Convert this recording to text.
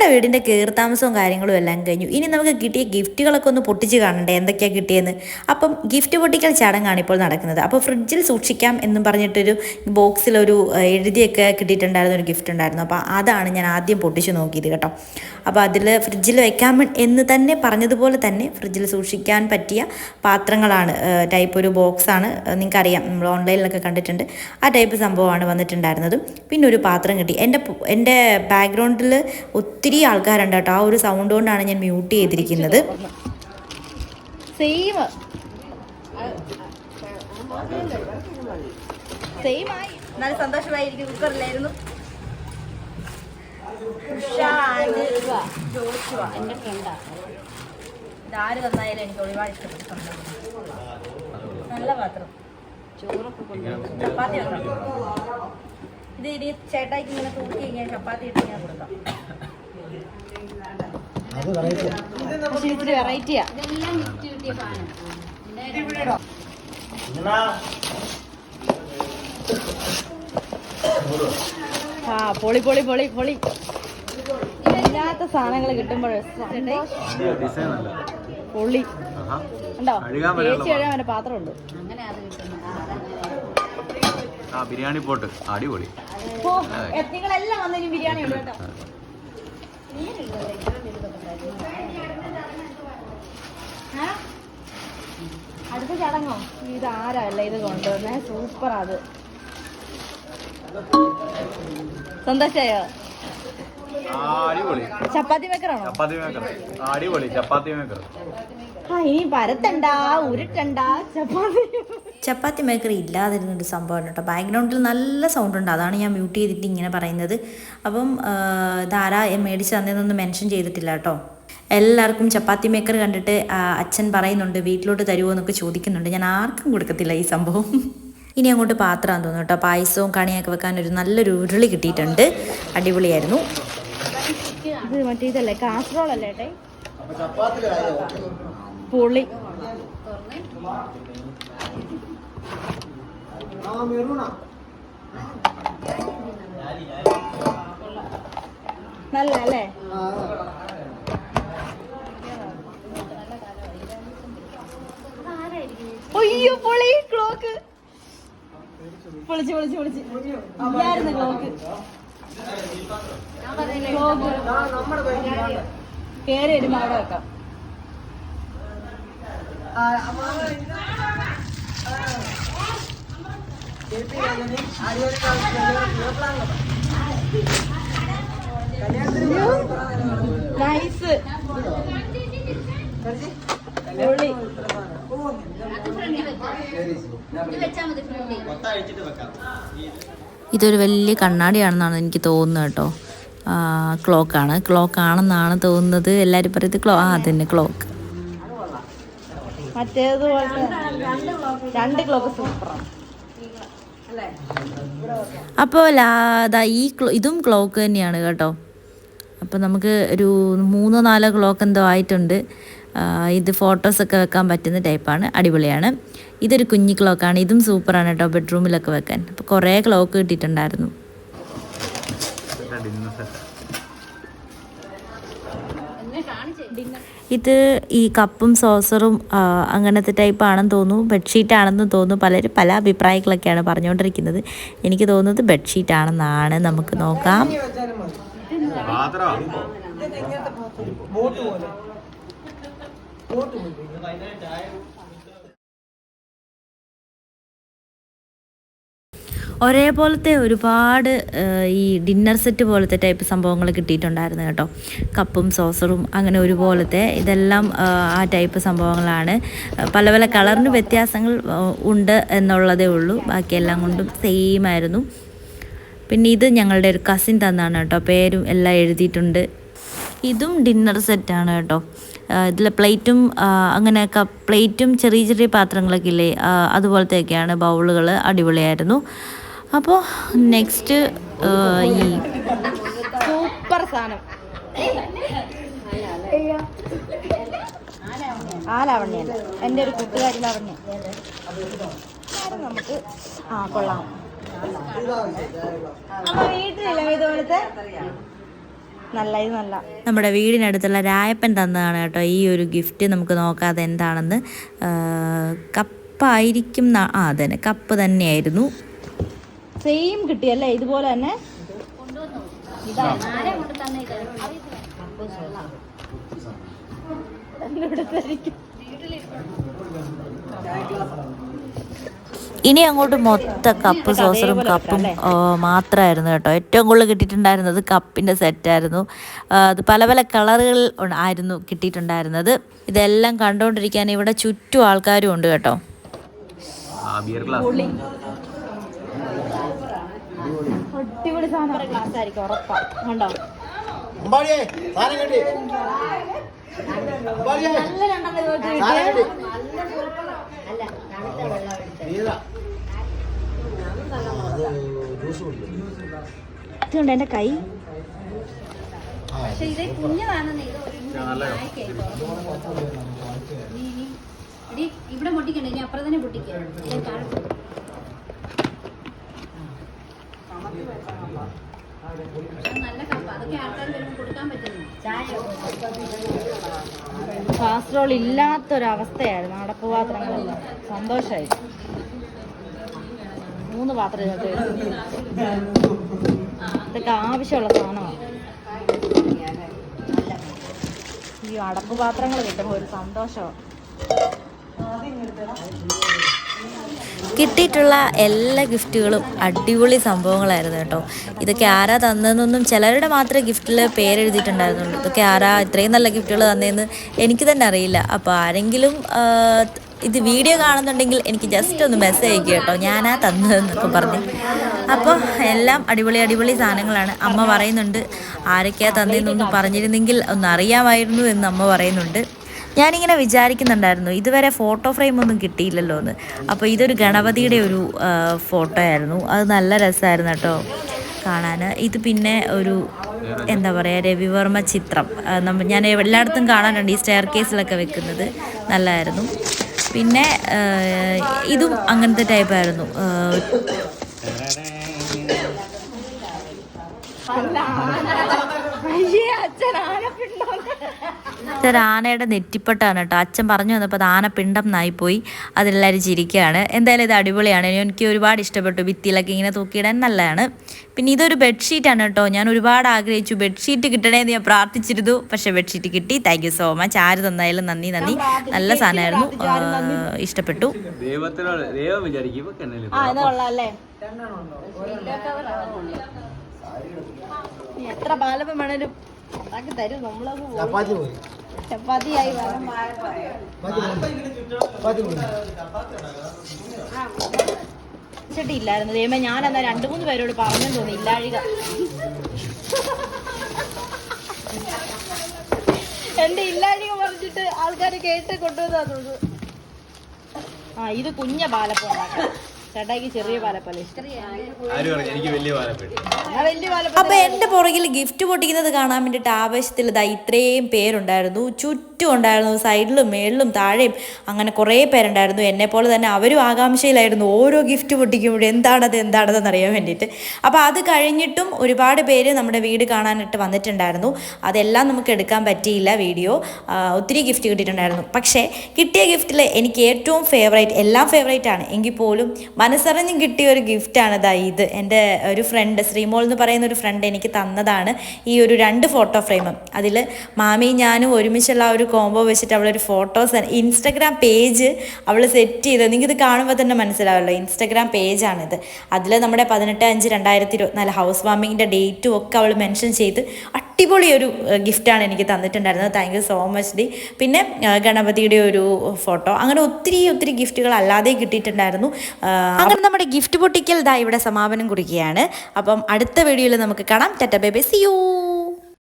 നമ്മുടെ വീടിന്റെ കയറി കാര്യങ്ങളും എല്ലാം കഴിഞ്ഞു. ഇനി നമുക്ക് കിട്ടിയ ഗിഫ്റ്റുകളൊക്കെ ഒന്ന് പൊട്ടിച്ച് കാണണ്ടേ? എന്തൊക്കെയാണ് കിട്ടിയെന്ന്? അപ്പം ഗിഫ്റ്റ് പൊട്ടിക്കൽ ചടങ്ങാണ് ഇപ്പോൾ നടക്കുന്നത്. അപ്പോൾ ഫ്രിഡ്ജിൽ സൂക്ഷിക്കാം എന്നും പറഞ്ഞിട്ടൊരു ബോക്സിലൊരു എഴുതിയൊക്കെ കിട്ടിയിട്ടുണ്ടായിരുന്ന ഒരു ഗിഫ്റ്റ് ഉണ്ടായിരുന്നു. അപ്പോൾ അതാണ് ഞാൻ ആദ്യം പൊട്ടിച്ച് നോക്കിയത് കേട്ടോ. അപ്പോൾ അതിൽ ഫ്രിഡ്ജിൽ വെക്കാൻ എന്ന് തന്നെ പറഞ്ഞതുപോലെ തന്നെ ഫ്രിഡ്ജിൽ സൂക്ഷിക്കാൻ പറ്റിയ പാത്രങ്ങളാണ് ടൈപ്പ് ഒരു ബോക്സാണ് നിങ്ങൾക്കറിയാം നമ്മൾ ഓൺലൈനിലൊക്കെ കണ്ടിട്ടുണ്ട്. ആ ടൈപ്പ് സംഭവമാണ് വന്നിട്ടുണ്ടായിരുന്നത്. പിന്നെ ഒരു പാത്രം കിട്ടി. എന്റെ എന്റെ ബാക്ക്ഗ്രൗണ്ടിൽ ഒത്തിരി ആൾക്കാരുണ്ട് കേട്ടോ. ആ ഒരു സൗണ്ട് കൊണ്ടാണ് ഞാൻ മ്യൂട്ട് ചെയ്തിരിക്കുന്നത്. സെയിം സെയിം ആയി. നല്ല സന്തോഷമായിരിക്കും. കുക്കറിലായിരുന്നു. എന്റെ ഫ്രണ്ടാ. ഇതാര് വന്നായാലും എനിക്ക് ഒരുപാട് നല്ല പാത്രം. ചോറൊക്കെ കൊണ്ടുവന്നു. ചപ്പാത്തി ഉണ്ടാക്കും ഇത് ഇനി ചേട്ടായിക്ക് ഇങ്ങനെ തൂക്കി ഇങ്ങനെ ചപ്പാത്തി ഇട്ട് ഞാൻ കൊടുക്കാം. പക്ഷെ വെറൈറ്റിയാ ഇതെല്ലാം ഗിഫ്റ്റ് കിട്ടിയ സാധനം. ആ പൊളി പൊളി പൊളി പൊളി. ഇല്ലാത്ത സാധനങ്ങൾ കിട്ടുമ്പോൾ ഡിസൈൻ അല്ല പൊളി. ആഹാ. ഉണ്ടോ? ചേച്ചി കഴുകാൻ അവന്റെ പാത്രമുണ്ട്. അങ്ങനെ ആ ബിരിയാണി പോട്ട്. അടിപൊളി. നിങ്ങളെല്ലാം വന്ന് ബിരിയാണി ഉണ്ട് കേട്ടോ? അടുത്ത ചടങ്ങോ? ഇത് ആരല്ല ഇത് കൊണ്ടുവന്നേ സൂപ്പർ അത്. സന്തോഷായോ? അടിപൊളി. ചപ്പാത്തി മേക്കറാണോ ചപ്പാത്തി മേക്കർ അടിപൊളി ചപ്പാത്തി മേക്കർ ആ ഇനി പരത്തണ്ട ഉരുട്ടണ്ട ചപ്പാത്തി ചപ്പാത്തി മേക്കർ ഇല്ലാതിരുന്നൊരു സംഭവമാണ് കേട്ടോ. ബാക്ക്ഗ്രൗണ്ടിൽ നല്ല സൗണ്ട് ഉണ്ട്. അതാണ് ഞാൻ മ്യൂട്ട് ചെയ്തിട്ട് ഇങ്ങനെ പറയുന്നത്. അപ്പം ഇതാരാ മേടിച്ച് തന്നതെന്നൊന്നും മെൻഷൻ ചെയ്തിട്ടില്ല കേട്ടോ. എല്ലാവർക്കും ചപ്പാത്തി മേക്കർ കണ്ടിട്ട് അച്ഛൻ പറയുന്നുണ്ട് വീട്ടിലോട്ട് തരുമോ എന്നൊക്കെ ചോദിക്കുന്നുണ്ട്. ഞാൻ ആർക്കും കൊടുക്കത്തില്ല ഈ സംഭവം. ഇനി അങ്ങോട്ട് പാത്രമാണെന്ന് തോന്നുന്നു കേട്ടോ. പായസവും കണിയൊക്കെ വെക്കാൻ ഒരു നല്ലൊരു ഉരുളി കിട്ടിയിട്ടുണ്ട്. അടിപൊളിയായിരുന്നു. ഇത് മറ്റേ ഇതല്ലേ? കാസറോൾ അല്ലേ ഏട്ടേ പുളി. നല്ല അല്ലേ അയ്യോ പൊളി ക്ലോക്ക് പൊളിച്ച് പൊളിച്ച് പൊളിച്ച്. ക്ലോക്ക് കേറി വരുമ്പോ അവിടെ വെക്കാം നൈസ് ഇത് വെച്ചാൽ മതി ഇതൊരു വലിയ കണ്ണാടിയാണെന്നാണ് എനിക്ക് തോന്നുന്നത് കേട്ടോ. ക്ലോക്കാണ് ക്ലോക്ക് ആണെന്നാണ് തോന്നുന്നത്. എല്ലാവരും പറയുന്നത് ക്ലോ ആ അതന്നെ ക്ലോക്ക് രണ്ട് ക്ലോക്ക് സൂപ്പറാണ് അപ്പോൾ ലാ ഈ ക്ലോ ഇതും ക്ലോക്ക് തന്നെയാണ് കേട്ടോ. അപ്പോൾ നമുക്ക് ഒരു മൂന്നോ നാലോ ക്ലോക്ക് എന്തോ ആയിട്ടുണ്ട്. ഇത് ഫോട്ടോസൊക്കെ വെക്കാൻ പറ്റുന്ന ടൈപ്പാണ് അടിപൊളിയാണ്. ഇതൊരു കുഞ്ഞി ക്ലോക്കാണ് ഇതും സൂപ്പറാണ് കേട്ടോ ബെഡ്റൂമിലൊക്കെ വെക്കാൻ. അപ്പോൾ കുറേ ക്ലോക്ക് കിട്ടിയിട്ടുണ്ടായിരുന്നു. ഇത് ഈ കപ്പും സോസറും അങ്ങനത്തെ ടൈപ്പ് ആണെന്ന് തോന്നുന്നു ബെഡ്ഷീറ്റ് ആണെന്ന് തോന്നുന്നു പലരും പല അഭിപ്രായങ്ങളൊക്കെയാണ് പറഞ്ഞുകൊണ്ടിരിക്കുന്നത് എനിക്ക് തോന്നുന്നത് ബെഡ്ഷീറ്റ് ആണെന്നാണ് നമുക്ക് നോക്കാം. പാത്രം ഒരേപോലത്തെ ഒരുപാട് ഈ ഡിന്നർ സെറ്റ് പോലത്തെ ടൈപ്പ് സംഭവങ്ങൾ കിട്ടിയിട്ടുണ്ടായിരുന്നു കേട്ടോ. കപ്പും സോസറും അങ്ങനെ ഒരുപോലത്തെ ഇതെല്ലാം ആ ടൈപ്പ് സംഭവങ്ങളാണ്. പല പല കളറിന് വ്യത്യാസങ്ങൾ ഉണ്ട് എന്നുള്ളതേ ഉള്ളൂ. ബാക്കിയെല്ലാം കൊണ്ടും സെയിം ആയിരുന്നു. പിന്നെ ഇത് ഞങ്ങളുടെ ഒരു കസിൻ തന്നാണ് കേട്ടോ. പേരും എല്ലാം എഴുതിയിട്ടുണ്ട്. ഇതും ഡിന്നർ സെറ്റാണ് കേട്ടോ. ഇതിൽ പ്ലേറ്റും അങ്ങനെ പ്ലേറ്റും ചെറിയ ചെറിയ പാത്രങ്ങളൊക്കെ ഇല്ലേ? അതുപോലത്തെയൊക്കെയാണ് ബൗളുകൾ അടിപൊളിയായിരുന്നു. അപ്പോൾ നെക്സ്റ്റ് ഈ സൂപ്പർ സാധനം. ആ എന്റെ ഒരു കൂട്ടുകാരി നമുക്ക് ആ കൊള്ളാം. അമ്മ വീട്ടിലില്ല ഇതുപോലത്തെ? നല്ല ഇത് നല്ല. നമ്മുടെ വീടിനടുത്തുള്ള രായപ്പൻ തന്നതാണ് കേട്ടോ ഈ ഒരു ഗിഫ്റ്റ് നമുക്ക് നോക്കാതെ എന്താണെന്ന് കപ്പായിരിക്കും ആ അതന്നെ. കപ്പ് തന്നെയായിരുന്നു. സെയിം കിട്ടിയല്ലേ? ഇതുപോലെ തന്നെ. ആരെ കൊണ്ട് തന്നെ ഇനി അങ്ങോട്ട് മൊത്ത കപ്പ് സോസറും കപ്പും മാത്രമായിരുന്നു കേട്ടോ. ഏറ്റവും കൂടുതൽ കിട്ടിയിട്ടുണ്ടായിരുന്നത് കപ്പിന്റെ സെറ്റായിരുന്നു അത് പല പല കളറുകൾ ആയിരുന്നു കിട്ടിയിട്ടുണ്ടായിരുന്നത്. ഇതെല്ലാം കണ്ടുകൊണ്ടിരിക്കാൻ ഇവിടെ ചുറ്റും ആൾക്കാരും ഉണ്ട് കേട്ടോ. ആ ബിയർ ഗ്ലാസ് അടിപൊളി സാധനം. ആയിരിക്കും ഉറപ്പാണ് കണ്ടോ? അമ്പാടിയേ സാധനം ഇതുണ്ട് എന്റെ കൈ. പക്ഷെ ഇത് കുഞ്ഞതാണെന്ന് ഇത് ഒരു ഇവിടെ പൊട്ടിക്കണ്ട ഇനി അപ്പുറം തന്നെ പൊട്ടിക്കുക ഇത് താഴെ പൊട്ടി. അത് നല്ല കപ്പ. അതൊക്കെ ആൾക്കാർ വരുമ്പോൾ കൊടുക്കാൻ പറ്റുന്നു കാസറോൾ ഇല്ലാത്തൊരവസ്ഥയായിരുന്നു അടപ്പ് പാത്രങ്ങളെല്ലാം. സന്തോഷമായി മൂന്ന് പാത്രം. ഇതൊക്കെ ആവശ്യമുള്ള സാധനമാണ്. ഈ അടപ്പ് പാത്രങ്ങൾ കിട്ടുമ്പോൾ ഒരു സന്തോഷമാണ്. കിട്ടിയിട്ടുള്ള എല്ലാ ഗിഫ്റ്റുകളും അടിപൊളി സംഭവങ്ങളായിരുന്നു കേട്ടോ. ഇതൊക്കെ ആരാ തന്നതെന്നൊന്നും ചിലരുടെ മാത്രമേ ഗിഫ്റ്റിൽ പേരെഴുതിയിട്ടുണ്ടായിരുന്നുള്ളൂ. ഇതൊക്കെ ആരാ ഇത്രയും നല്ല ഗിഫ്റ്റുകൾ തന്നതെന്ന് എനിക്ക് തന്നെ അറിയില്ല. അപ്പോൾ ആരെങ്കിലും ഇത് വീഡിയോ കാണുന്നുണ്ടെങ്കിൽ എനിക്ക് ജസ്റ്റ് ഒന്ന് മെസ്സേജ് അയക്കുക കേട്ടോ. ഞാനാ തന്നതെന്നൊക്കെ പറഞ്ഞ്. അപ്പോൾ എല്ലാം അടിപൊളി അടിപൊളി സാധനങ്ങളാണ്. അമ്മ പറയുന്നുണ്ട് ആരൊക്കെയാ തന്നതെന്നൊന്ന് പറഞ്ഞിരുന്നെങ്കിൽ ഒന്ന് അറിയാമായിരുന്നു എന്ന് അമ്മ പറയുന്നുണ്ട്. ഞാനിങ്ങനെ വിചാരിക്കുന്നുണ്ടായിരുന്നു ഇതുവരെ ഫോട്ടോ ഫ്രെയിം ഒന്നും കിട്ടിയില്ലല്ലോ എന്ന് അപ്പോൾ ഇതൊരു ഗണപതിയുടെ ഒരു ഫോട്ടോ ആയിരുന്നു. അത് നല്ല രസമായിരുന്നു കേട്ടോ കാണാൻ ഇത് പിന്നെ ഒരു എന്താ പറയുക രവിവർമ്മ ചിത്രം. നമ്മൾ നമ്മ ഞാൻ എല്ലായിടത്തും കാണാനുണ്ട് ഈ സ്റ്റെയർ കേസിലൊക്കെ വെക്കുന്നത്. നല്ലതായിരുന്നു പിന്നെ ഇതും അങ്ങനത്തെ ടൈപ്പായിരുന്നു ആ, അച്ഛൻ ആനപ്പിണ്ടോ ഇതൊരു ആനയുടെ നെറ്റിപ്പട്ടാണ് കേട്ടോ. അച്ഛൻ പറഞ്ഞു വന്നപ്പോൾ അത് ആനപ്പിണ്ടം നായിപ്പോയി അതെല്ലാവരും ചിരിക്കുകയാണ്. എന്തായാലും ഇത് അടിപൊളിയാണ്. എനിക്ക് ഒരുപാട് ഇഷ്ടപ്പെട്ടു. ഭിത്തിയിലൊക്കെ ഇങ്ങനെ തൂക്കിയിടാൻ നല്ലതാണ്. പിന്നെ ഇതൊരു ബെഡ്ഷീറ്റാണ് കേട്ടോ. ഞാൻ ഒരുപാട് ആഗ്രഹിച്ചു. ബെഡ്ഷീറ്റ് കിട്ടണേന്ന് ഞാൻ പ്രാർത്ഥിച്ചിരുന്നു. പക്ഷേ ബെഡ്ഷീറ്റ് കിട്ടി. താങ്ക് യു സോ മച്ച് ആര് തന്നായാലും നന്ദി നന്ദി. നല്ല സാധനമായിരുന്നു. ഇഷ്ടപ്പെട്ടു. ദൈവത്തിനോട് ദൈവം വിചാരിക്കും എത്ര പാലപ്പം വേണേലും ഉണ്ടാക്കി തരും. നമ്മളത്. ചപ്പാത്തി പോയി. ചപ്പാത്തിയായി പോയി. ചേട്ടി ഇല്ലായിരുന്നു ദൈവമേ ഞാൻ എന്നാ രണ്ടു മൂന്ന് പേരോട് പറഞ്ഞെന്ന് തോന്നി ഇല്ലാഴിക. എന്റെ ഇല്ലാഴിക പറഞ്ഞിട്ട് ആൾക്കാർ കേട്ട് കൊണ്ടുവന്നാ തോന്നുന്നു. ആ ഇത് കുഞ്ഞ പാലപ്പം ഉണ്ടാക്കാം ചേട്ടായിക്ക് ചെറിയ ഇഷ്ടം എനിക്ക് വലിയ വലിയ അപ്പൊ എന്റെ പുറകിൽ ഗിഫ്റ്റ് പൊട്ടിക്കുന്നത് കാണാൻ വേണ്ടിട്ട് ആവേശത്തിൽ ഇതാ ഇത്രയും പേരുണ്ടായിരുന്നു. ചുറ്റും ഉണ്ടായിരുന്നു സൈഡിലും മേളിലും താഴെയും അങ്ങനെ കുറേ പേരുണ്ടായിരുന്നു. എന്നെ പോലെ തന്നെ അവരും ആകാംക്ഷയിലായിരുന്നു ഓരോ ഗിഫ്റ്റ് പൊട്ടിക്കുമ്പോഴും എന്താണത് എന്താണതെന്ന് അറിയാൻ വേണ്ടിയിട്ട്. അപ്പോൾ അത് കഴിഞ്ഞിട്ടും ഒരുപാട് പേര് നമ്മുടെ വീട് കാണാനായിട്ട് വന്നിട്ടുണ്ടായിരുന്നു. അതെല്ലാം നമുക്ക് എടുക്കാൻ പറ്റിയില്ല വീഡിയോ. ഒത്തിരി ഗിഫ്റ്റ് കിട്ടിയിട്ടുണ്ടായിരുന്നു. പക്ഷേ കിട്ടിയ ഗിഫ്റ്റിൽ എനിക്ക് ഏറ്റവും ഫേവറേറ്റ് എല്ലാം ഫേവറേറ്റ് ആണ്. എങ്കിൽ പോലും മനസ്സറിഞ്ഞും കിട്ടിയ ഒരു ഗിഫ്റ്റാണ് ഇതാ ഇത്. എന്റെ ഒരു ഫ്രണ്ട് ശ്രീമോൾ എന്ന് പറയുന്ന ഒരു ഫ്രണ്ട് എനിക്ക് തന്നതാണ് ഈ ഒരു രണ്ട് ഫോട്ടോ ഫ്രെയിമും അതിൽ മാമിയും ഞാനും ഒരുമിച്ചുള്ള ആ ഒരു കോംബോ വെച്ചിട്ട് അവളൊരു ഫോട്ടോസ് ഇൻസ്റ്റഗ്രാം പേജ് അവൾ സെറ്റ് ചെയ്ത് നിങ്ങൾക്ക് ഇത് കാണുമ്പോൾ തന്നെ മനസ്സിലാവല്ലോ. ഇൻസ്റ്റഗ്രാം പേജാണിത് അതിൽ നമ്മുടെ പതിനെട്ട് അഞ്ച് രണ്ടായിരത്തി ഇരുപത്തിനാല് ഹൗസ് വാമിങ്ങിന്റെ ഡേറ്റും ഒക്കെ അവൾ മെൻഷൻ ചെയ്ത് അടിപൊളി ഒരു ഗിഫ്റ്റാണ് എനിക്ക് തന്നിട്ടുണ്ടായിരുന്നത്. താങ്ക് യു സോ മച്ച് ഡി. പിന്നെ ഗണപതിയുടെ ഒരു ഫോട്ടോ. അങ്ങനെ ഒത്തിരി ഒത്തിരി ഗിഫ്റ്റുകൾ അല്ലാതെ കിട്ടിയിട്ടുണ്ടായിരുന്നു. അങ്ങനെ നമ്മുടെ ഗിഫ്റ്റ് പൊട്ടിക്കൽ ദാ ഇവിടെ സമാപനം കുറിക്കുകയാണ്. അപ്പം അടുത്ത വീഡിയോയിൽ നമുക്ക് കാണാം. ടെറ്റ ബേബി സി യു